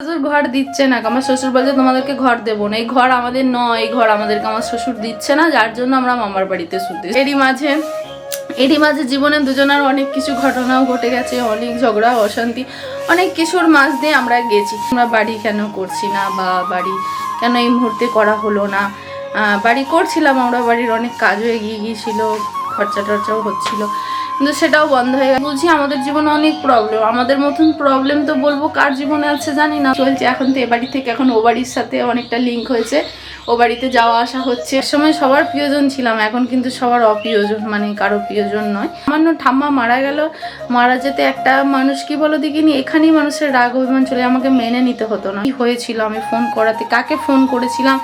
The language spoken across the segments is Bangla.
শ্বশুর ঘর দিচ্ছে না, আমার শ্বশুর বলছে তোমাদেরকে ঘর দেবো না। এই ঘর আমাদের নয়, এই ঘর আমাদেরকে আমার শ্বশুর দিচ্ছে না, যার জন্য আমরা মামার বাড়িতে শুতে এরই মাঝে এরই মাঝে জীবনে দুজনের অনেক কিছু ঘটনাও ঘটে গেছে, অনেক ঝগড়া, অশান্তি, অনেক কিছুর মাঝ দিয়ে আমরা গেছি। আমরা বাড়ি কেন করছি না বা বাড়ি কেন এই মুহূর্তে করা হলো না? বাড়ি করছিলাম আমরা, বাড়ির অনেক কাজও এগিয়ে গিয়েছিল খরচা টরচাও হচ্ছিল। কিন্তু সেটাও বন্ধ হয়ে গেছে। বুঝি আমাদের জীবনে অনেক প্রবলেম আমাদের মতন প্রবলেম তো বলব কার জীবনে আছে জানি না। চলছে, এখন তো এ বাড়ি থেকে এখন ও বাড়ির সাথে অনেকটা লিঙ্ক হয়েছে। ও বাড়িতে যাওয়া আসা হচ্ছে। সময় সবার প্রিয়জন ছিলাম, এখন কিন্তু সবার অপ্রিয়জন মানে কারও প্রিয়জন নয়। না ঠাম্মা মারা গেল, মারা যেতে একটা মানুষ কি বলো দেখিনি এখানেই মানুষের রাগ অভিমান চলে আমাকে মেনে নিতে হতো না। কি হয়েছিল, আমি ফোন করাতে, কাকে ফোন করেছিলাম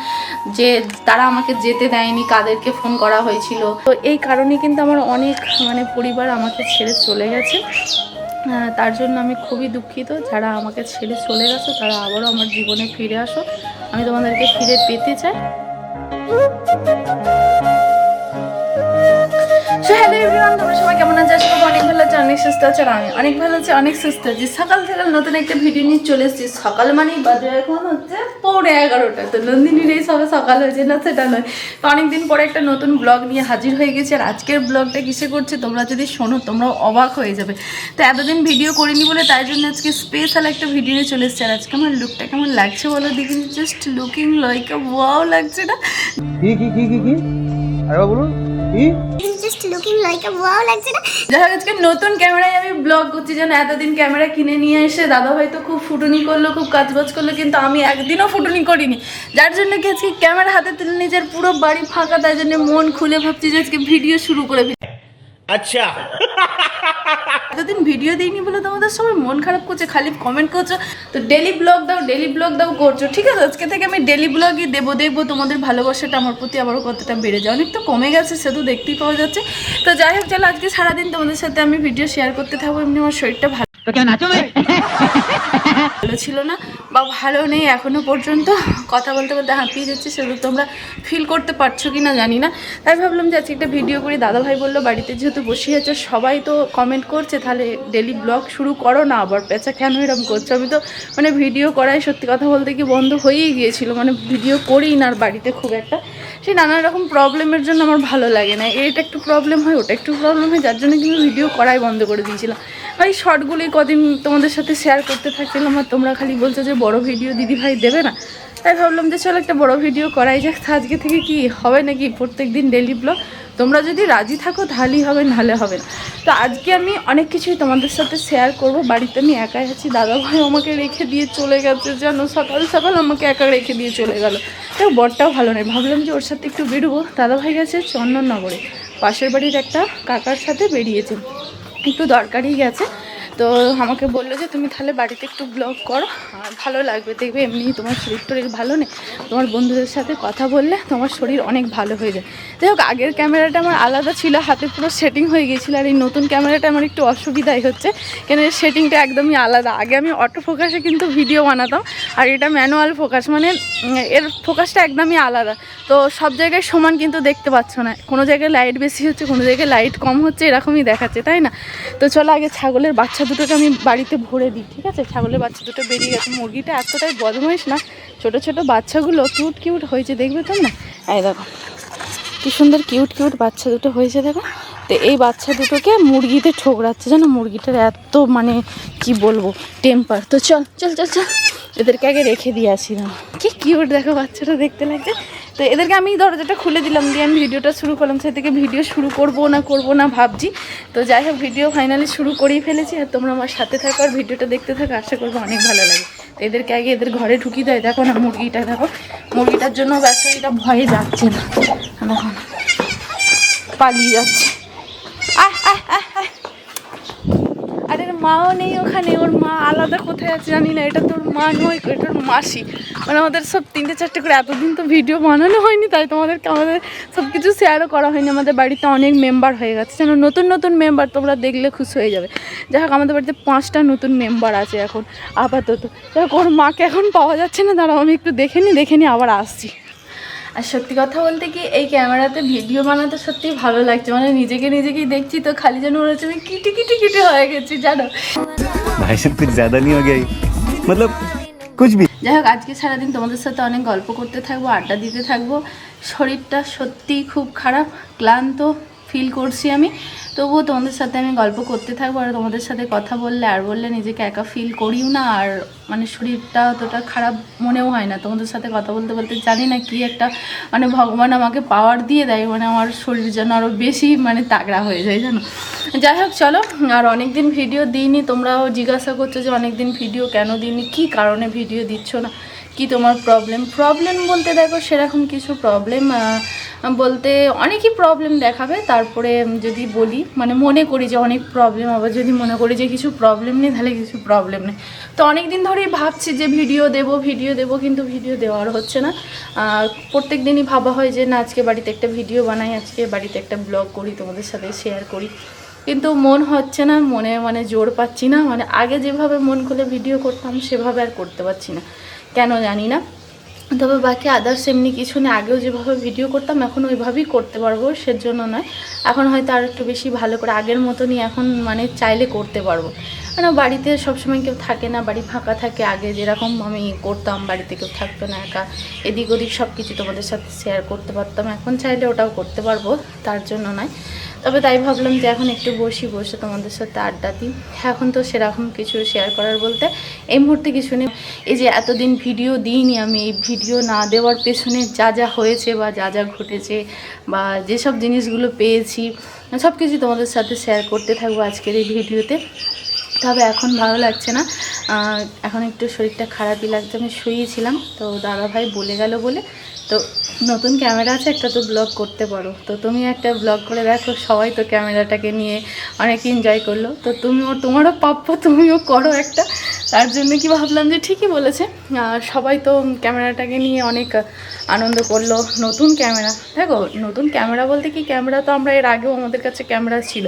যে তারা আমাকে যেতে দেয়নি, কাদেরকে ফোন করা হয়েছিল? তো এই কারণে কিন্তু আমার অনেক মানে পরিবার আমাকে ছেড়ে চলে গেছে। তার জন্য আমি খুবই দুঃখিত। যারা আমাকে ছেড়ে চলে গেছো, তারা আবারও আমার জীবনে ফিরে আসো। আমি তোমাদেরকে ফিরে পেতে চাই। তোমরা সবাই কেমন অনেক ভালো অনেক সুস্থ আর আমি অনেক অনেক সুস্থ আছি। সকাল নতুন একটা ভিডিও নিয়ে চলে এসেছি। সকাল মানেই বাজে এখন হচ্ছে তো সকাল হয়েছে, না সেটা নয়। তো অনেকদিন পরে একটা নতুন ব্লগ নিয়ে হাজির হয়ে গেছে আর আজকের ব্লগটা কিসে করছে তোমরা যদি শোনো, তোমরাও অবাক হয়ে যাবে। তো এতদিন ভিডিও করিনি বলে তাই জন্য আজকে স্পেশাল একটা ভিডিও নিয়ে চলে এসেছে। আর আজকে আমার লুকটা কেমন লাগছে বলো দেখি জাস্ট লুকিং লাইক লাগছে না? কি কি কি কি কি? আরেকবার বলুন নতুন ক্যামেরায় আমি ব্লগ করছি যেন এতদিন ক্যামেরা কিনে নিয়ে এসে দাদা হয়তো খুব ফুটুনি করল খুব কাজবাজ করল কিন্তু আমি একদিনও ফুটুনি করিনি। যার জন্য কি আজকে ক্যামেরা হাতে তুলে নিজের পুরো বাড়ি ফাঁকা তাই জন্য মন খুলে ভাবছি যে আজকে ভিডিও শুরু করে। আচ্ছা। এতদিন ভিডিও দিইনি বলে তোমাদের সবাই মন খারাপ করছে, খালি কমেন্ট করছ। তো ডেলি ব্লগ দাও ডেলি ব্লগ দাও করছ, ঠিক আছে? আজকে থেকে আমি ডেলি ব্লগই দেবো, দেখব তোমাদের ভালোবাসাটা আমার প্রতি আবারও কতটা বেড়ে যায়। অনেক তো কমে গেছে, সে তো দেখতেই পাওয়া যাচ্ছে। তো যাই হোক, চলো আজকে সারাদিন তোমাদের সাথে আমি ভিডিও শেয়ার করতে থাকব, এমনি আমার শরীরটা ভালো ভালো ছিল না। বা ভালো নেই এখনও পর্যন্ত। কথা বলতে বলতে হাঁপিয়ে যাচ্ছে সেগুলো তোমরা ফিল করতে পারছ কি না জানি না। তাই ভাবলাম যে আজকে একটা ভিডিও করি। দাদাভাই বলল বাড়িতে যেহেতু বসে আছো সবাই তো কমেন্ট করছে তাহলে ডেলি ব্লগ শুরু করো না আবার। পেঁচা কেন এরকম করছ? আমি তো মানে ভিডিও করাই সত্যি কথা বলতে কি বন্ধ হয়েই গিয়েছিল। মানে ভিডিও করি না আর বাড়িতে খুব একটা। সেই নানা রকম প্রবলেমের জন্য আমার ভালো লাগে না। এটা একটু প্রবলেম হয়, ওটা একটু প্রবলেম হয়, যার জন্য কিন্তু ভিডিও করাই বন্ধ করে দিয়েছিলাম। ভাই এই শর্টগুলোই কদিন তোমাদের সাথে শেয়ার করতে থাকছিলাম, আর তোমরা খালি বলছো যে বড় ভিডিও দিদিভাই দেবে না। তাই ভাবলাম যে চলো একটা বড় ভিডিও করাই যাক আজকে থেকে কি হবে নাকি প্রত্যেক দিন ডেলি ব্লগ তোমরা যদি রাজি থাকো তাহলেই হবে, নাহলে হবে না। তো আজকে আমি অনেক কিছুই তোমাদের সাথে শেয়ার করব। বাড়িতে আমি একাই আছি, দাদা ভাই আমাকে রেখে দিয়ে চলে গেছে যেন সকাল সকাল আমাকে একা রেখে দিয়ে চলে গেল। তো বরটাও ভালো নেই। ভাবলাম যে ওর সাথে একটু বেরোবো। দাদা ভাই গেছে চন্দননগরে। পাশের বাড়ির একটা কাকার সাথে বেরিয়েছে। একটু দরকারই গেছে। তো আমাকে বলল যে তুমি তাহলে বাড়িতে একটু ব্লগ করো। আর ভালো লাগবে, দেখবে এমনি তোমার শরীর টরীর ভালো নেই। তোমার বন্ধুদের সাথে কথা বললে তোমার শরীর অনেক ভালো হয়ে যায়। যাই হোক, আগের ক্যামেরাটা আমার আলাদা ছিল, হাতে পুরো সেটিং হয়ে গিয়েছিল, আর এই নতুন ক্যামেরাটা আমার একটু অসুবিধাই হচ্ছে। কেন সেটিংটা একদমই আলাদা। আগে আমি অটো ফোকাসে কিন্তু ভিডিও বানাতাম, আর এটা ম্যানুয়াল ফোকাস মানে এর ফোকাসটা একদমই আলাদা। তো সব জায়গায় সমান কিন্তু দেখতে পাচ্ছ না। কোনো জায়গায় লাইট বেশি হচ্ছে, কোনো জায়গায় লাইট কম হচ্ছে, এরকমই দেখাচ্ছে, তাই না? তো চলো আগে ছাগলের বাচ্চা দুটোকে আমি বাড়িতে ভরে দিই, ঠিক আছে? ছাগলের বাচ্চা দুটো বেরিয়ে গেছে। মুরগিটা এতটাই বদমাইশ না, ছোট ছোট বাচ্চাগুলো কিউট কিউট হয়েছে, দেখবে তোমরা? এই দেখো। কি সুন্দর কিউট কিউট বাচ্চা দুটো হয়েছে দেখো। তো এই বাচ্চা দুটোকে মুরগিতে ঠোকরাচ্ছে জানো মুরগিটার এত মানে কি বলব টেম্পার তো চল চল চল চল। এদেরকে আগে রেখে দিয়ে আসিলাম কি কিউট দেখো বাচ্চাটা দেখতে লাগছে। তো এদেরকে আমি দরজাটা খুলে দিলাম দিয়ে আমি ভিডিওটা শুরু করলাম। সে থেকে ভিডিও শুরু করব না করব না ভাবছি। তো যাই হোক, ভিডিও ফাইনালি শুরু করেই ফেলেছি। আর তোমরা আমার সাথে থাকো আর ভিডিওটা দেখতে থাকো। আশা করব অনেক ভালো লাগে এদেরকে আগে এদের ঘরে ঢুকি দেয়। দেখো না মুরগিটা, দেখো। মুরগিটার জন্য ব্যবসায়ীটা ভয়ে যাচ্ছে না। দেখো না। পালিয়ে যাচ্ছে। মাও নেই ওখানে, ওর মা আলাদা কোথায় আছে জানি না, এটা তোর মা নয়, এটা ওর মাসি। মানে আমাদের সব তিনটে চারটে করে এতদিন তো ভিডিও বানানো হয়নি, তাই তোমাদেরকে আমাদের সব কিছু শেয়ারও করা হয়নি। আমাদের বাড়িতে অনেক মেম্বার হয়ে গেছে, যেন নতুন নতুন মেম্বার তোমরা দেখলে খুশি হয়ে যাবে। যাই হোক, আমাদের বাড়িতে পাঁচটা নতুন মেম্বার আছে এখন, আপাতত। যাই হোক, ওর মাকে এখন পাওয়া যাচ্ছে না, দাঁড়াও, আমি একটু দেখে নিই দেখে নিই, আবার আসছি। আর সত্যি কথা বলতে কি এই ক্যামেরাতে ভিডিও বানাতে সত্যি ভালো লাগছে। মানে নিজেকে নিজেকেই দেখছি তো খালি যেন মনে হচ্ছে আমি কিটি কিটি কিটি হয়ে গেছি জানো? ভাই সব নিয়ে গেই। মতলব যাই হোক আজকে সারাদিন তোমাদের সাথে অনেক গল্প করতে থাকব আড্ডা দিতে থাকব। শরীরটা সত্যিই খুব খারাপ ক্লান্ত ফিল করছি আমি। তবুও তোমাদের সাথে আমি গল্প করতে থাকব আর তোমাদের সাথে কথা বললে আর বললে নিজেকে একা ফিল করিও না আর মানে শরীরটা অতটা খারাপ মনেও হয় না। তোমাদের সাথে কথা বলতে বলতে জানি না কি একটা মানে ভগবান আমাকে পাওয়ার দিয়ে দেয় মানে আমার শরীর যেন আরও বেশি মানে তাগড়া হয়ে যায়, জানো? যাই হোক, চলো। আর অনেক দিন ভিডিও দিইনি, তোমরাও জিজ্ঞাসা করছ যে অনেক দিন ভিডিও কেন দিইনি? কী কারণে ভিডিও দিচ্ছ না? কি তোমার প্রবলেম প্রবলেম বলতে দেখো সেরকম কিছু প্রবলেম বলতে অনেকই প্রবলেম দেখাবে। তারপরে যদি বলি মানে মনে করি যে অনেক প্রবলেম আবার যদি মনে করি যে কিছু প্রবলেম নেই, তাহলে কিছু প্রবলেম নেই। তো অনেক দিন ধরেই ভাবছি যে ভিডিও দেব ভিডিও দেব, কিন্তু ভিডিও দেওয়ার হচ্ছে না। আর প্রত্যেক দিনই ভাবা হয় যে, না, আজকে বাড়িতে একটা ভিডিও বানাই, আজকে বাড়িতে একটা ব্লগ করি, তোমাদের সাথে শেয়ার করি। কিন্তু মন হচ্ছে না, মনে মানে জোর পাচ্ছি না। মানে আগে যেভাবে মন খুলে ভিডিও করতাম, সেভাবে আর করতে পারছি না। কেন জানি না। তবে বাকি আদার্স এমনি কিছু নেই আগেও যেভাবে ভিডিও করতাম এখন ওইভাবেই করতে পারব, সেজন্য নয়। এখন হয়তো আর একটু বেশি ভালো করে, আগের মতনই এখন মানে চাইলে করতে পারব। মানে বাড়িতে সবসময় কেউ থাকে না, বাড়ি ফাঁকা থাকে, আগে যেরকম আমি করতাম, বাড়িতে কেউ থাকতো না, একা এদিক ওদিক সব কিছু তোমাদের সাথে শেয়ার করতে পারতাম। এখন চাইলে ওটাও করতে পারব, তার জন্য নয়। তবে তাই ভাবলাম যে এখন একটু বসি, বসে তোমাদের সাথে আড্ডা দিই। এখন তো সেরকম কিছু শেয়ার করার বলতে এই মুহূর্তে কিছু নেই। এই যে এতদিন ভিডিও দিইনি আমি, এই ভিডিও না দেওয়ার পেছনে যা যা হয়েছে বা যা যা ঘটেছে বা যেসব জিনিসগুলো পেয়েছি সব কিছু তোমাদের সাথে শেয়ার করতে থাকব আজকের এই ভিডিওতে তবে এখন ভালো লাগছে না। এখন একটু শরীরটা খারাপই লাগছে। আমি শুয়েছিলাম, তো দাদাভাই বলে গেল বলে তো নতুন ক্যামেরা আছে, একটা তো ব্লগ করতে পারো। তো তুমি একটা ব্লগ করে দেখো, সবাই তো ক্যামেরাটাকে নিয়ে অনেক এনজয় করল। তো তুমিও, তোমারও প্রাপ্য তুমিও করো একটা। তার জন্য কি ভাবলাম যে ঠিকই বলেছে। সবাই তো ক্যামেরাটাকে নিয়ে অনেক আনন্দ করল। নতুন ক্যামেরা। দেখো, নতুন ক্যামেরা বলতে কি, ক্যামেরা তো আমরা এর আগেও আমাদের কাছে ক্যামেরা ছিল।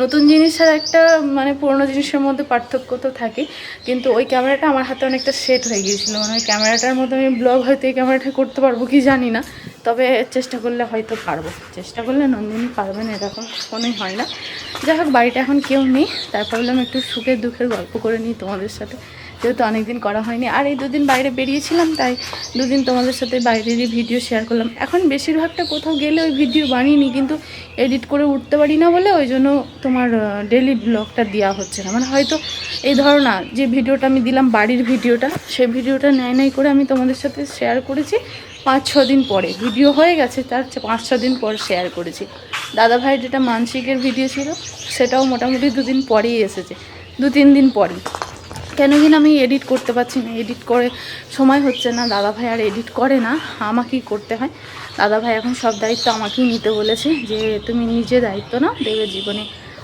নতুন জিনিসের একটা মানে পুরোনো জিনিসের মধ্যে পার্থক্য তো থাকে, কিন্তু ওই ক্যামেরাটা আমার হাতে অনেকটা সেট হয়ে গিয়েছিল। মানে ওই ক্যামেরাটার মধ্যে আমি ব্লগ হয়তো এই ক্যামেরাটা করতে পারব কি জানি না, তবে চেষ্টা করলে হয়তো পারব। চেষ্টা করলে নন্দিনী পারবেন এরকম কোনোই হয় না। যাই হোক বাড়িতে এখন কেউ নেই, তারপর বললাম একটু সুখের দুঃখের গল্প করে নিই তোমাদের সাথে। যেহেতু অনেকদিন করা হয়নি। আর এই দুদিন বাইরে বেরিয়েছিলাম, তাই দুদিন তোমাদের সাথে বাইরেরই ভিডিও শেয়ার করলাম। এখন বেশিরভাগটা কোথাও গেলে ওই ভিডিও বানিয়ে কিন্তু এডিট করে উঠতে পারি না বলে ওই জন্য তোমার ডেলি ব্লগটা দেওয়া হচ্ছে না। মানে হয়তো এই ধরো না, যে ভিডিওটা আমি দিলাম বাড়ির ভিডিওটা, সেই ভিডিওটা নেয় নাই করে আমি তোমাদের সাথে শেয়ার করেছি পাঁচ, ছ দিন পরে। ভিডিও হয়ে গেছে, তার পাঁচ, ছ দিন পর শেয়ার করেছি। দাদা ভাইয়ের যেটা মানসিকের ভিডিও ছিল, সেটাও মোটামুটি দুদিন পরেই এসেছে, দু, তিন দিন পরেই। কেন কিনা আমি এডিট করতে পারছি না এডিট করে সময় হচ্ছে না। দাদা ভাই আর এডিট করে না, আমাকেই করতে হয়। দাদা ভাই এখন সব দায়িত্ব আমাকেই নিতে বলেছে যে, তুমি নিজে দায়িত্ব নাও, দেবে জীবনে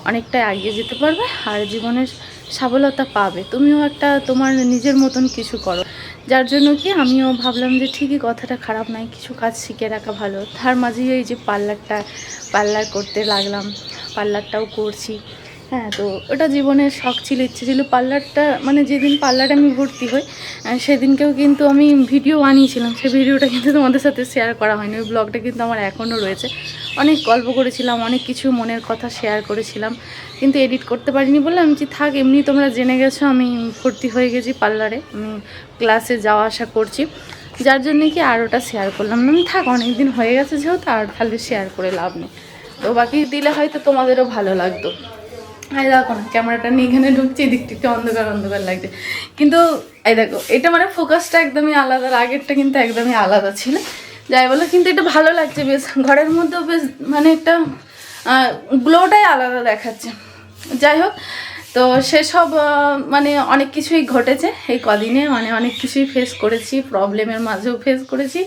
অনেকটাই এগিয়ে যেতে পারবে আর জীবনের সাফলতা পাবে। তুমিও একটা তোমার নিজের মতন কিছু করো। যার জন্য কি আমিও ভাবলাম যে, ঠিকই কথাটা খারাপ নয়, কিছু কাজ শিখে রাখা ভালো। তার মাঝেই এই যে পার্লারটা, পার্লার করতে লাগলাম, পার্লারটাও করছি। হ্যাঁ তো ওটা জীবনের শখ ছিল, ইচ্ছে ছিল। পার্লারটা মানে যেদিন পার্লারে আমি ভর্তি হই সেদিনকেও কিন্তু আমি ভিডিও বানিয়েছিলাম। সেই ভিডিওটা কিন্তু তোমাদের সাথে শেয়ার করা হয়নি। ওই ব্লগটা কিন্তু আমার এখনও রয়েছে। অনেক গল্প করেছিলাম, অনেক কিছু মনের কথা শেয়ার করেছিলাম, কিন্তু এডিট করতে পারিনি বলে আমি যে থাক, এমনি তোমরা জেনে গেছো, আমি ভর্তি হয়ে গেছি পার্লারে। আমি ক্লাসে যাওয়া আসা করছি। যার জন্যে কি আর ওটা শেয়ার করলাম না। আমি থাক অনেক দিন হয়ে গেছে, যেহেতু আর তাহলে শেয়ার করে লাভ নেই। তো বাকি দিলে হয়তো তোমাদেরও ভালো লাগতো। এই দেখো না ক্যামেরাটা নিয়ে এখানে ঢুকছে এদিক থেকে অন্ধকার অন্ধকার লাগছে। কিন্তু, এই দেখো, এটা মানে ফোকাসটা একদমই আলাদা আগেরটা কিন্তু একদমই আলাদা ছিল। যাই বলো, কিন্তু এটা ভালো লাগছে বেশ। ঘরের মধ্যেও বেশ মানে একটা গ্লোটাই আলাদা দেখাচ্ছে। যাই হোক, তো সেসব মানে অনেক কিছুই ঘটেছে। এই কদিনে মানে অনেক কিছুই ফেস করেছি প্রবলেমের মাঝেও ফেস করেছি।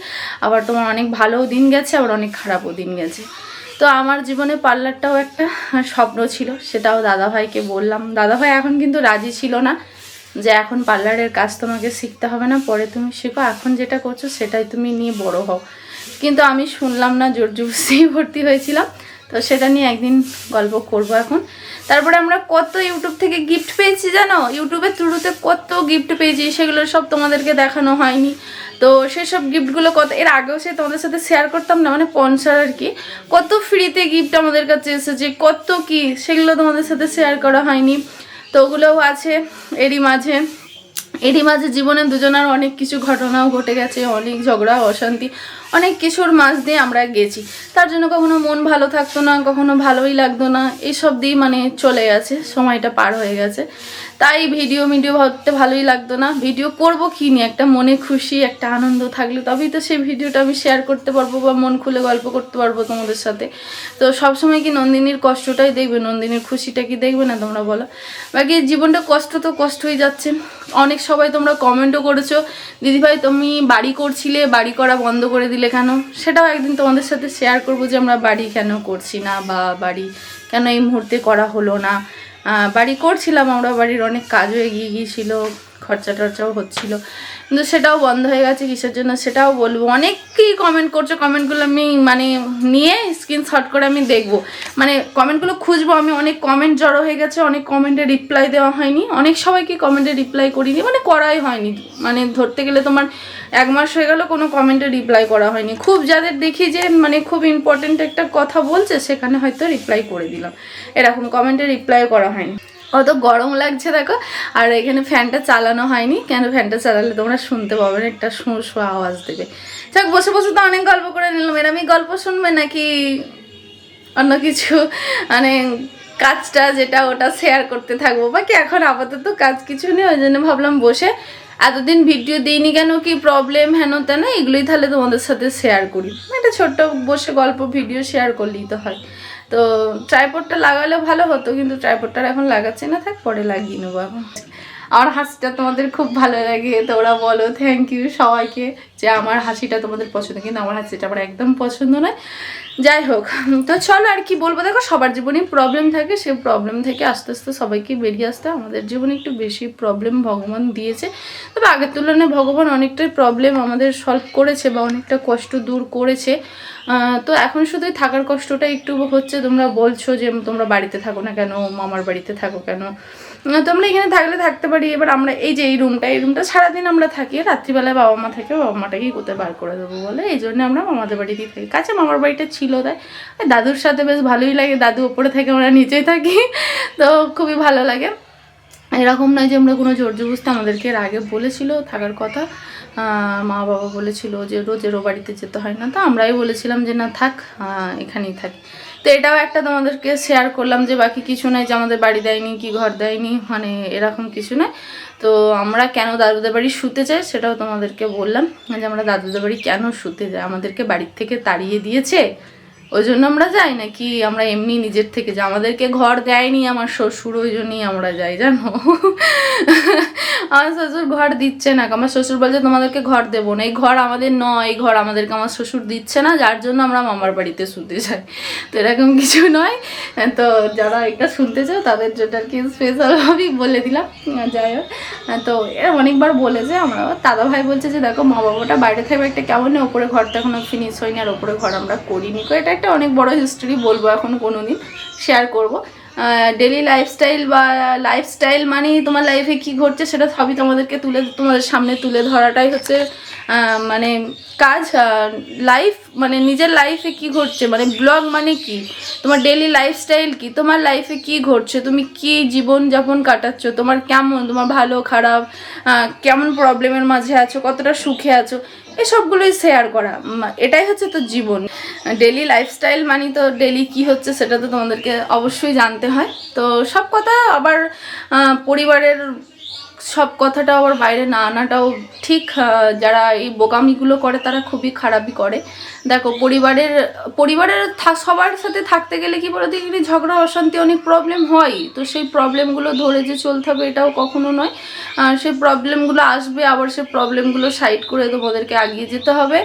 আবার তোমার অনেক ভালোও দিন গেছে, আবার অনেক খারাপও দিন গেছে। তো আমার জীবনে পার্লারটাও একটা স্বপ্ন ছিল, সেটাও দাদাভাইকে বললাম। দাদাভাই এখন কিন্তু রাজি ছিল না যে এখন পার্লারের কাজ তোমাকে শিখতে হবে না, পরে তুমি শেখো, এখন যেটা করছ সেটাই তুমি নিয়ে বড় হও। কিন্তু আমি শুনলাম না, জোর জবরদস্তি ভর্তি হয়েছিলাম, তো সেটা নিয়ে একদিন গল্প করব এখন। তারপরে আমরা কত ইউটিউব থেকে গিফট পেয়েছি জানো? ইউটিউবের থ্রুতে কত গিফট পেয়েছি, সেগুলো সব তোমাদেরকে দেখানো হয়নি। তো সেসব গিফটগুলো কত এর আগেও সে তোমাদের সাথে শেয়ার করতাম না মানে পনসার আর কি। কত ফ্রিতে গিফট আমাদের কাছে এসেছে, কত কি, সেগুলো তোমাদের সাথে শেয়ার করা হয়নি। তো ওগুলোও আছে এরই মাঝে। এরই মাঝে জীবনে দুজনের অনেক কিছু ঘটনাও ঘটে গেছে, অনেক ঝগড়া, অশান্তি, অনেক কিছুর মাঝ দিয়ে আমরা গেছি। তার জন্য কখনো মন ভালো থাকতো না, কখনো ভালোই লাগতো না এইসব দিয়েই মানে চলে গেছে, সময়টা পার হয়ে গেছে। তাই ভিডিও ভিডিও ভাবতে ভালোই লাগতো না। ভিডিও করব কি নিয়ে? একটা মনে খুশি, একটা আনন্দ থাকলে তবেই তো সেই ভিডিওটা আমি শেয়ার করতে পারব বা মন খুলে গল্প করতে পারব তোমাদের সাথে। তো সবসময় কি নন্দিনীর কষ্টটাই দেখবে? নন্দিনীর খুশিটা কি দেখবে না তোমরা বলো? বাকি জীবনটা কষ্ট তো কষ্টই যাচ্ছে। অনেক সবাই তোমরা কমেন্টও করেছ, দিদিভাই, তুমি বাড়ি করছিলে, বাড়ি করা বন্ধ করে দিলে কেন? সেটাও একদিন তোমাদের সাথে শেয়ার করব যে আমরা বাড়ি কেন করছি না বা বাড়ি কেন এই মুহূর্তে করা হলো না। বাড়ি করছিলাম আমরা বাড়ির অনেক কাজও এগিয়ে গিয়েছিল। খরচা টরচাও হচ্ছিল। কিন্তু সেটাও বন্ধ হয়ে গেছে কিসের জন্য সেটাও বলব। অনেকেই কমেন্ট করছ কমেন্টগুলো আমি মানে নিয়ে স্ক্রিনশট করে আমি দেখব। মানে কমেন্টগুলো খুঁজবো আমি, অনেক কমেন্ট জড়ো হয়ে গেছে, অনেক কমেন্টে রিপ্লাই দেওয়া হয়নি। অনেক সবাইকে কমেন্টে রিপ্লাই করিনি মানে করাই হয়নি। মানে ধরতে গেলে তোমার এক মাস হয়ে গেল কোনো কমেন্টে রিপ্লাই করা হয়নি। খুব যাদের দেখি যে মানে খুব ইম্পর্টেন্ট একটা কথা বলছে, সেখানে হয়তো রিপ্লাই করে দিলাম। এরকম কমেন্টে রিপ্লাই করা হয়নি। অত গরম লাগছে, দেখো। আর এখানে ফ্যানটা চালানো হয়নি। কেন ফ্যানটা চালালে তোমরা শুনতে পাবে না, একটা শো আওয়াজ দেবে। যাক, বসে বসে তো অনেক গল্প করে নিলাম। এরমই গল্প শুনবে নাকি অন্য কিছু? মানে কাজটা যেটা, ওটা শেয়ার করতে থাকব। বাকি এখন আপাতত কাজ কিছু নেই, ওই জন্য ভাবলাম বসে। এতদিন ভিডিও দিইনি কেন কি প্রবলেম হেন তেন, এগুলোই তাহলে তোমাদের সাথে শেয়ার করি। একটা ছোট্ট বসে গল্প ভিডিও শেয়ার করলেই তো হয়। তো ট্রাইপডটা লাগালে ভালো হতো, কিন্তু ট্রাইপডটা এখন লাগাচ্ছি না, থাক পরে লাগিয়ে নেব এখন। আমার হাসিটা তোমাদের খুব ভালো লাগে তোমরা বলো থ্যাংক ইউ সবাইকে যে আমার হাসিটা তোমাদের পছন্দ, কিন্তু আমার হাসিটা আমার একদম পছন্দ নয়। যাই হোক, তো চলো আর কি বলব, দেখো সবার জীবনে প্রবলেম থাকে সেই প্রবলেম থেকে আস্তে আস্তে সবাইকে বেরিয়ে আসতে আমাদের জীবনে একটু বেশি প্রবলেম ভগবান দিয়েছে। তবে আগের তুলনায় ভগবান অনেকটাই প্রবলেম আমাদের সলভ করেছে বা অনেকটা কষ্ট দূর করেছে। তো এখন শুধুই থাকার কষ্টটা একটু হচ্ছে, তোমরা বলছো যে তোমরা বাড়িতে থাকো না কেন, মামার বাড়িতে থাকো কেন? তোমরা এখানে থাকলে থাকতে পারি। এবার আমরা এই যে এই রুমটা এই রুমটা সারাদিন আমরা থাকি। রাত্রিবেলায় বাবা মা থাকে বাবা মাটাকেই কোথায় বার করে দেবো বলে। এই জন্য আমরা মামাদের বাড়িতেই থাকি। কাছে মামার বাড়িটা ছিল তাই। দাদুর সাথে বেশ ভালোই লাগে। দাদু ওপরে থাকে, আমরা নিচেই থাকি। তো খুবই ভালো লাগে। এরকম নয় যে আমরা কোনো জোর জবস্তি আমাদেরকে এর আগে বলেছিল থাকার কথা। মা বাবা বলেছিল যে রোজের ও বাড়িতে যেতে হয় না। তো আমরাই বলেছিলাম যে, না, থাক এখানেই থাকি। তো এটাও একটা তোমাদেরকে শেয়ার করলাম যে বাকি কিছু নাই যে আমাদের বাড়ি দেয়নি, কি ঘর দেয়নি মানে এরকম কিছু নয় তো আমরা কেন দাদুদের বাড়ি শুতে যাই সেটাও তোমাদেরকে বললাম। যে আমরা দাদুদের বাড়ি কেন শুতে যাই? আমাদেরকে বাড়ির থেকে তাড়িয়ে দিয়েছে? ওই জন্য আমরা যাই নাকি? আমরা এমনি নিজের থেকে যাই। আমাদেরকে ঘর দেয়নি আমার শ্বশুর ওই জন্যই আমরা যাই, জানো? আমার শ্বশুর ঘর দিচ্ছে না। আমার শ্বশুর বলছে, তোমাদেরকে ঘর দেবো না। এই ঘর আমাদের নয়, এই ঘর আমাদেরকে আমার শ্বশুর দিচ্ছে না, যার জন্য আমরা মামার বাড়িতে শুতে যাই। তো এরকম কিছু নয়। তো যারা এটা শুনতে চাও, তাদের জন্য আর কি স্পেশালভাবেই বলে দিলাম। যাই হোক। তো এরা অনেকবার বলেছে আমরা। দাদা ভাই বলছে যে, দেখো, মা বাবাটা বাইরে থাকবে একটা কেমন ওপরে ঘরটা এখনও ফিনিশ হয়নি, আর ওপরে ঘর আমরা করিনি। এটা একটা অনেক বড় হিস্ট্রি বলব এখন কোনো দিন শেয়ার করব ডেলি লাইফস্টাইল বা লাইফস্টাইল মানে তোমার লাইফে কি ঘটছে সেটা সবই তোমাদেরকে তুলে, তোমাদের সামনে তুলে ধরাটাই হচ্ছে মানে কাজ। লাইফ মানে নিজের লাইফে কি ঘটছে মানে ব্লগ মানে কি? তোমার ডেলি লাইফস্টাইল কি? তোমার লাইফে কি ঘটছে? তুমি কি জীবন যাপন কাটাচ্ছ? তোমার কেমন? তোমার ভালো, খারাপ? কেমন প্রবলেমের মাঝে আছো? কতটা সুখে আছো? এসবগুলোই শেয়ার করা। এটাই হচ্ছে তো জীবন। ডেলি লাইফস্টাইল মানে তো ডেলি কি হচ্ছে সেটা তো তোমাদেরকে অবশ্যই জানতে হয়। তো সব কথা আবার পরিবারের সব কথাটা আবার বাইরে না আনাটাও ঠিক যারা এই বোকামিগুলো করে তারা খুবই খারাপই করে। দেখো, পরিবারের পরিবারের সবার সাথে থাকতে গেলে কি বলো দেখি ঝগড়া, অশান্তি অনেক প্রবলেম হয়। তো সেই প্রবলেমগুলো ধরে যে চলতে হবে এটাও কখনো নয়। সেই প্রবলেমগুলো আসবে, আবার সেই প্রবলেমগুলো সাইড করে তোমাদেরকে আগিয়ে যেতে হবে।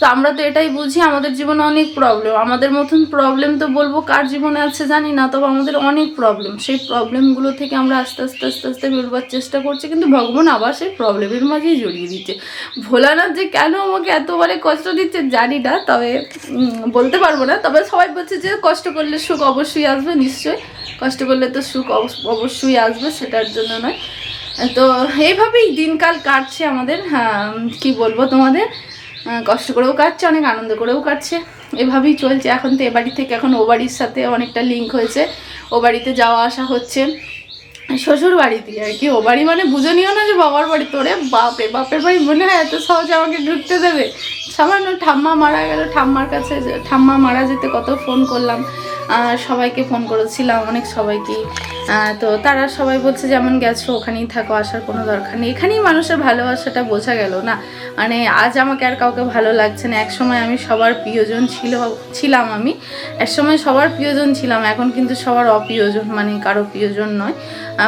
তো আমরা তো এটাই বুঝি, আমাদের জীবনে অনেক প্রবলেম আমাদের মতন প্রবলেম তো বলব কার জীবনে আছে জানি না, তবে আমাদের অনেক প্রবলেম সেই প্রবলেমগুলো থেকে আমরা আস্তে আস্তে আস্তে আস্তে বেরোবার চেষ্টা করছি, কিন্তু ভগবান আবার সেই প্রবলেমের মাঝেই জড়িয়ে দিচ্ছে। ভোলানাথ যে কেন আমাকে এতবারে কষ্ট দিচ্ছে জানি না, তবে বলতে পারব না। তবে সবাই বলছে যে কষ্ট করলে সুখ অবশ্যই আসবে, নিশ্চয়ই। কষ্ট করলে তো সুখ অবশ- অবশ্যই আসবে, সেটার জন্য নয়। তো এইভাবেই দিনকাল কাটছে আমাদের হ্যাঁ কী বলব তোমাদের? কষ্ট করেও কাটছে, অনেক আনন্দ করেও কাটছে। এভাবেই চলছে। এখন তো এ থেকে এখন ও বাড়ির সাথে অনেকটা লিঙ্ক হয়েছে। ও বাড়িতে যাওয়া আসা হচ্ছে। শ্বশুর বাড়িতে আর কি। ও বাড়ি মানে বুঝে নিও না যে বাবার বাড়ি। তোরে বাপে বাপের বাড়ি মনে হয় এত সহজে আমাকে ঢুকতে দেবে। সামান্য ঠাম্মা মারা গেল, ঠাম্মার কাছে ঠাম্মা মারা যেতে কত ফোন করলাম। সবাইকে ফোন করেছিলাম, অনেক সবাইকে তো তারা সবাই বলছে যেমন গেছো, ওখানেই থাকো, আসার কোনো দরকার নেই। এখানেই মানুষের ভালোবাসাটা বোঝা গেল না। মানে আজ আমাকে আর কাউকে ভালো লাগছে না। একসময় আমি সবার প্রিয়জন ছিল, ছিলাম আমি। একসময় সবার প্রিয়জন ছিলাম, এখন কিন্তু সবার অপ্রিয়জন মানে কারও প্রিয়জন নয়।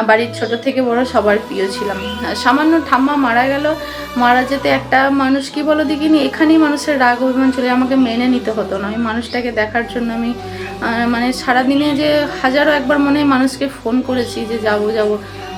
বাড়ির ছোট থেকে বড় সবার প্রিয় ছিলাম। সামান্য ঠাম্মা মারা গেল, মারা যেতে একটা মানুষ কি বলো দেখিনি, এখানেই মানুষের রাগ অভিমান চলে, আমাকে মেনে নিতে হতো না। ওই মানুষটাকে দেখার জন্য আমি মানে সারাদিনে যে হাজারো একবার মনে মানুষকে ফোন করেছি যে যাব যাব।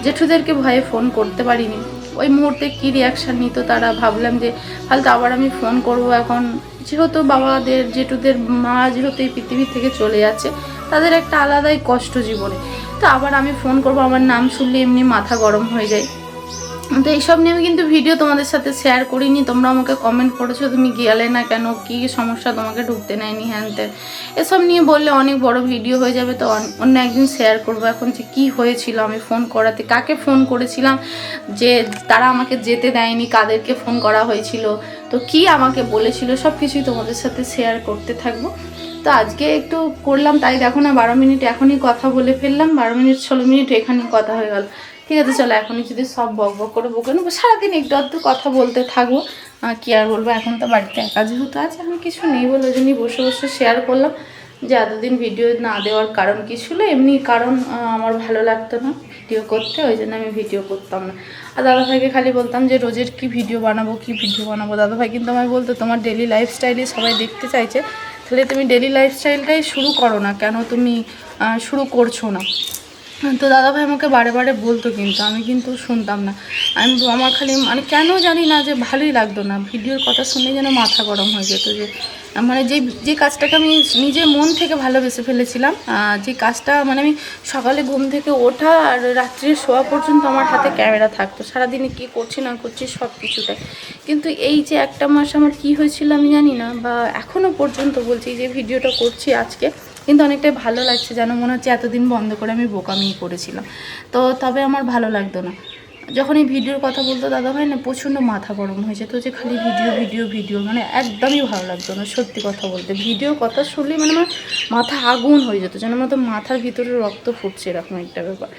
জেঠুদেরকে ভয়ে ফোন করতে পারিনি। ওই মুহূর্তে কী রিয়াকশান নিত তারা ভাবলাম যে, ফালতু, আবার আমি ফোন করব এখন। যেহেতু বাবাদের, জেঠুদের মা যেহেতু এই পৃথিবী থেকে চলে যাচ্ছে, তাদের একটা আলাদাই কষ্ট জীবনে। তো আবার আমি ফোন করব, আমার নাম শুনলে এমনি মাথা গরম হয়ে যায়। তো এইসব নিয়ে আমি কিন্তু ভিডিও তোমাদের সাথে শেয়ার করিনি, তোমরা আমাকে কমেন্ট করেছ তুমি গেলে না কেন, কী সমস্যা তোমাকে ঢুকতে নেয়নি হ্যান এসব নিয়ে বললে অনেক বড় ভিডিও হয়ে যাবে, তো অন্য একদিন শেয়ার করব এখন যে কী হয়েছিল, আমি ফোন করাতে কাকে ফোন করেছিলাম, যে তারা আমাকে যেতে দেয়নি, কাদেরকে ফোন করা হয়েছিল, তো কি আমাকে বলেছিল সব কিছুই তোমাদের সাথে শেয়ার করতে থাকব। তো আজকে একটু করলাম, তাই দেখো না, বারো মিনিট এখনই কথা বলে ফেললাম, বারো মিনিট, ষোলো মিনিট এখানেই কথা হয়ে গেল। ঠিক আছে, চলো এখনই যদি সব বক বক করে বকে নেব, সারাদিন একটু আধটু কথা বলতে থাকব। কি আর বলব, এখন তো বাড়িতে একা যেহেতু আছে আমি কিছু নেই বলে ওই জন্যই বসে বসে শেয়ার করলাম। যে এতদিন ভিডিও না দেওয়ার কারণ কি ছিল, এমনি কারণ আমার ভালো লাগতো না ভিডিও করতে, ওই জন্য আমি ভিডিও করতাম না। আর দাদাভাইকে খালি বলতাম যে, রোজের কি ভিডিও বানাবো, কি ভিডিও বানাবো? দাদাভাই কিন্তু আমায় বলতো, তোমার ডেলি লাইফস্টাইলই সবাই দেখতে চাইছে। তাহলে তুমি ডেলি লাইফস্টাইলটাই শুরু করো না কেন তুমি শুরু করছ না। তো দাদাভাই আমাকে বারে বারে বলতো কিন্তু, আমি কিন্তু শুনতাম না। আমি আমার খালি মানে কেন জানি না যে ভালোই লাগতো না। ভিডিওর কথা শুনে যেন মাথা গরম হয়ে যেত যে মানে যে যে কাজটাকে আমি নিজে মন থেকে ভালোবেসে ফেলেছিলাম যে কাজটা মানে আমি সকালে ঘুম থেকে ওঠা আর রাত্রে শোয়া পর্যন্ত আমার হাতে ক্যামেরা থাকতো। সারাদিনে কী করছি, না করছি, সব কিছুটাই। কিন্তু এই যে একটা মাস আমার কি হয়েছিল আমি জানি না, বা এখনও পর্যন্ত বলছি যে ভিডিওটা করছি আজকে কিন্তু অনেকটাই ভালো লাগছে যেন মনে হচ্ছে এতদিন বন্ধ করে আমি বোকামি করেছিলাম। তো তবে আমার ভালো লাগতো না। যখন এই ভিডিওর কথা বলতো দাদা ভাই, না, প্রচণ্ড মাথা গরম হয়ে যেত যে খালি ভিডিও ভিডিও ভিডিও মানে একদমই ভালো লাগতো না সত্যি কথা বলতে। ভিডিও কথা শুনলেই মানে আমার মাথা আগুন হয়ে যেত, যেন আমার তো মাথার ভিতরে রক্ত ফুটছে এরকম একটা ব্যাপার।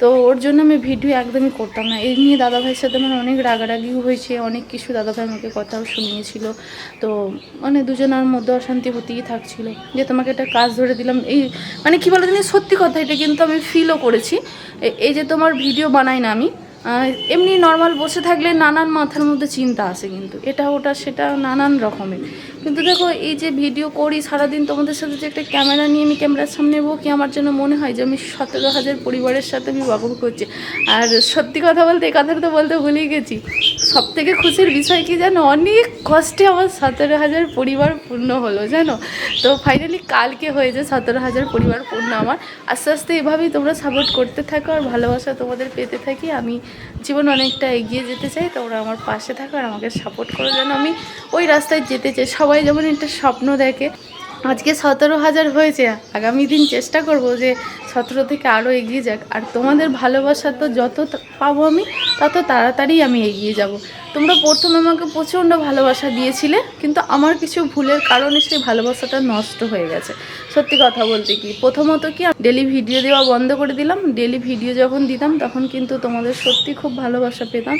তো ওর জন্য আমি ভিডিও একদমই করতাম না। এই নিয়ে দাদাভাইয়ের সাথে আমার অনেক রাগারাগিও হয়েছে, অনেক কিছু দাদাভাই আমাকে কথাও শুনিয়েছিল। তো মানে দুজনের মধ্যে অশান্তি হতেই থাকছিল যে তোমাকে একটা কাজ ধরে দিলাম। এই মানে কী বলো জানি সত্যি কথা এটা কিন্তু আমি ফিলও করেছি। এই যে তোমার ভিডিও বানাই না আমি এমনি নর্মাল বসে থাকলে নানান মাথার মধ্যে চিন্তা আসে কিন্তু। এটা ওটা সেটা নানান রকমের। কিন্তু দেখো, এই যে ভিডিও করি, সারাদিন তোমাদের সাথে যে একটা ক্যামেরা নিয়ে আমি ক্যামেরার সামনে নেব কি আমার জন্য মনে হয় যে আমি সতেরো হাজার পরিবারের সাথে আমি বাবু করছি। আর সত্যি কথা বলতে, এই কথাটা তো বলতে ভুলেই গেছি। সব থেকে খুশির বিষয় কি জানো? অনেক কষ্টে আমার সতেরো হাজার পরিবার পূর্ণ হলো, জানো? তো ফাইনালি কালকে হয়েছে সতেরো হাজার পরিবার পূর্ণ আমার। আস্তে আস্তে এভাবেই তোমরা সাপোর্ট করতে থাকো আর ভালোবাসা তোমাদের পেতে থাকি। আমি জীবন অনেকটা এগিয়ে যেতে চাই তোমরা আমার পাশে থাকো আর আমাকে সাপোর্ট করো যেন আমি ওই রাস্তায় যেতে চাই। সবাই যেমন একটা স্বপ্ন দেখে। আজকে সতেরো হাজার হয়েছে, আগামী দিন চেষ্টা করব যে সতেরো থেকে আরও এগিয়ে যাক। আর তোমাদের ভালোবাসা তো যত পাবো আমি, তত তাড়াতাড়ি আমি এগিয়ে যাব। তোমরা প্রথমে আমাকে প্রচণ্ড ভালোবাসা দিয়েছিলে, কিন্তু আমার কিছু ভুলের কারণে সেই ভালোবাসাটা নষ্ট হয়ে গেছে। সত্যি কথা বলতে কি, প্রথমত কি ডেলি ভিডিও দেওয়া বন্ধ করে দিলাম। ডেলি ভিডিও যখন দিতাম, তখন কিন্তু তোমাদের সত্যি খুব ভালোবাসা পেতাম।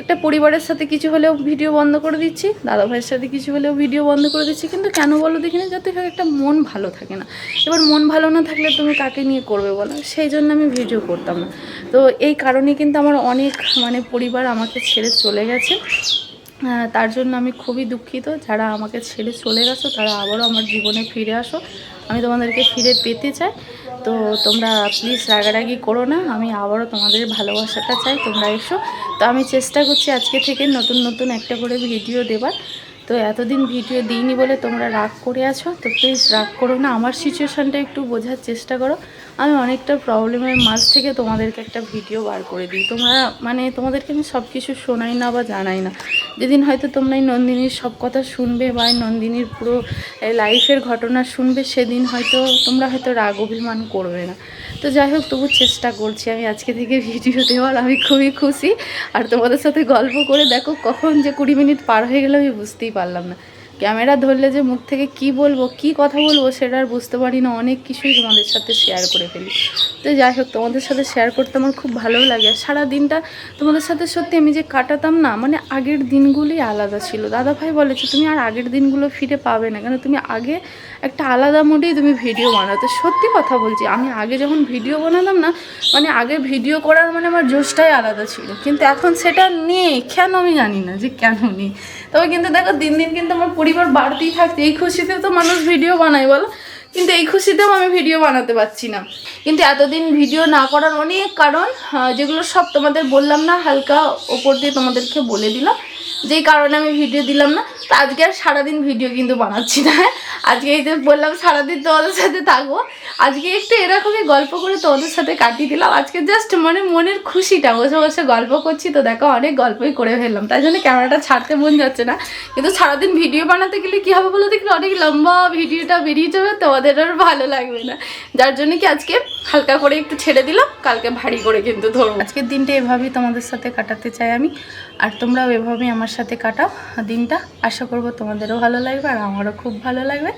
একটা পরিবারের সাথে কিছু হলেও ভিডিও বন্ধ করে দিচ্ছি দাদা ভাইয়ের সাথে কিছু হলেও ভিডিও বন্ধ করে দিচ্ছি। কিন্তু কেন বলো দেখি না যাতে একটা মন ভালো থাকে না। এবার মন ভালো না থাকলে তুমি কাকে নিয়ে করবে বলো। সেই জন্য আমি ভিডিও করতাম না। তো এই কারণে কিন্তু আমার অনেক মানে পরিবার আমাকে ছেড়ে চলে গেছে। তার জন্য আমি খুবই দুঃখিত। যারা আমাকে ছেড়ে চলে গেছো, তারা আবারও আমার জীবনে ফিরে আসো। আমি তোমাদেরকে ফিরে পেতে চাই। তো তোমরা প্লিজ রাগারাগি করো না। আমি আবারও তোমাদের ভালোবাসাটা চাই। তোমরা এসো। তো আমি চেষ্টা করছি আজকে থেকে নতুন নতুন একটা করে ভিডিও দেবার। তো এতদিন ভিডিও দিইনি বলে তোমরা রাগ করে আছো। তো প্লিজ রাগ করো না। আমার সিচুয়েশানটা একটু বোঝার চেষ্টা করো। আমি অনেকটা প্রবলেমের মাঝ থেকে তোমাদেরকে একটা ভিডিও বার করে দিই। তোমরা মানে তোমাদেরকে আমি সব কিছু শোনাই না বা জানাই না। যেদিন হয়তো তোমরা এই নন্দিনীর সব কথা শুনবে বা নন্দিনীর পুরো লাইফের ঘটনা শুনবে, সেদিন হয়তো তোমরা হয়তো রাগ অভিমান করবে না। তো যাই হোক, তবু চেষ্টা করছি আমি আজকে থেকে ভিডিও দেওয়ার। আমি খুবই খুশি। আর তোমাদের সাথে গল্প করে দেখো কখন যে কুড়ি মিনিট পার হয়ে গেলে আমি বুঝতেই পারলাম না। ক্যামেরা ধরলে যে মুখ থেকে কি বলব, কি কথা বলব সেটা আর বুঝতে পারি না। অনেক কিছুই তোমাদের সাথে শেয়ার করে ফেলি। তো যাই হোক, তোমাদের সাথে শেয়ার করতে আমার খুব ভালো লাগে। আর সারা দিনটা তোমাদের সাথে সত্যি আমি যে কাটাতাম না মানে আগের দিনগুলোই আলাদা ছিল। দাদা ভাই বলেছে তুমি আর আগের দিনগুলো ফিরে পাবে না। কেন? তুমি আগে একটা আলাদা মোডেই তুমি ভিডিও বানাতো সত্যি কথা বলছি, আমি আগে যখন ভিডিও বানাতাম না মানে আগে ভিডিও করার মানে আমার জোশটাই আলাদা ছিল। কিন্তু এখন সেটা নেই। কেন আমি জানি না যে কেন নেই। তবে কিন্তু দেখো, দিন দিন কিন্তু আমার পরিবার বাড়তেই থাকছে, এই খুশিতে তো মানুষ ভিডিও বানায় বলো। কিন্তু এই খুশিতেও আমি ভিডিও বানাতে পারছি না। কিন্তু এতদিন ভিডিও না করার অনেক কারণ যেগুলো সব তোমাদের বললাম না, হালকা ওপর দিয়ে তোমাদেরকে বলে দিলাম। যেই কারণে আমি ভিডিও দিলাম না, তো আজকে আর সারাদিন ভিডিও কিন্তু বানাচ্ছি না? আজকে এই যে বললাম সারাদিন তোমাদের সাথে থাকব। আজকে একটু এরকমই গল্প করে তোমাদের সাথে কাটিয়ে দিলাম। আজকে জাস্ট মানে মনের খুশিটা, বসে বসে গল্প করছি তো দেখো অনেক গল্পই করে ফেললাম। তাই জন্য ক্যামেরাটা ছাড়তে মন যাচ্ছে না। কিন্তু সারাদিন ভিডিও বানাতে গেলে কী হবে বলো দেখলে? অনেক লম্বা ভিডিওটা বেরিয়ে যাবে, তোমাদের আর ভালো লাগবে না। যার জন্য কি আজকে হালকা করে একটু ছেড়ে দিলাম, কালকে ভারী করে কিন্তু ধরবো। আজকের দিনটা এভাবেই তোমাদের সাথে কাটাতে চাই আমি। আর তোমরাও এভাবেই আমার সাথে কাটাও দিনটা। আশা করব তোমাদেরও ভালো লাগবে আর আমারও খুব ভালো লাগবে।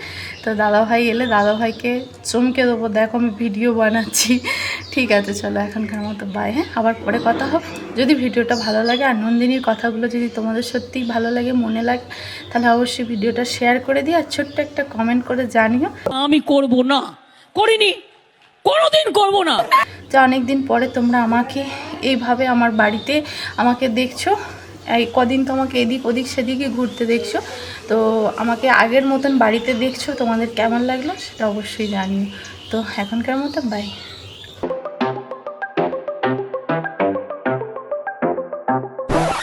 তো দাদাভাই এলে দাদাভাইকে চমকে দেবো, দেখো আমি ভিডিও বানাচ্ছি। ঠিক আছে, চলো এখনকার মতো বাই হ্যাঁ? আবার পরে কথা হোক যদি ভিডিওটা ভালো লাগে আর নন্দিনীর কথাগুলো যদি তোমাদের সত্যিই ভালো লাগে, মনে লাগে, তাহলে অবশ্যই ভিডিওটা শেয়ার করে দিও আর ছোট্ট একটা কমেন্ট করে জানিও। আমি করব না। করিনি। কোনোদিন করব না। তো অনেকদিন পরে তোমরা আমাকে এইভাবে আমার বাড়িতে আমাকে দেখছ। এই কদিন তো আমাকে এদিক ওদিক সেদিকে ঘুরতে দেখছ। তো আমাকে আগের মতন বাড়িতে দেখছ। তোমাদের কেমন লাগল সেটা অবশ্যই জানিও। তো এখনকার মতো বাই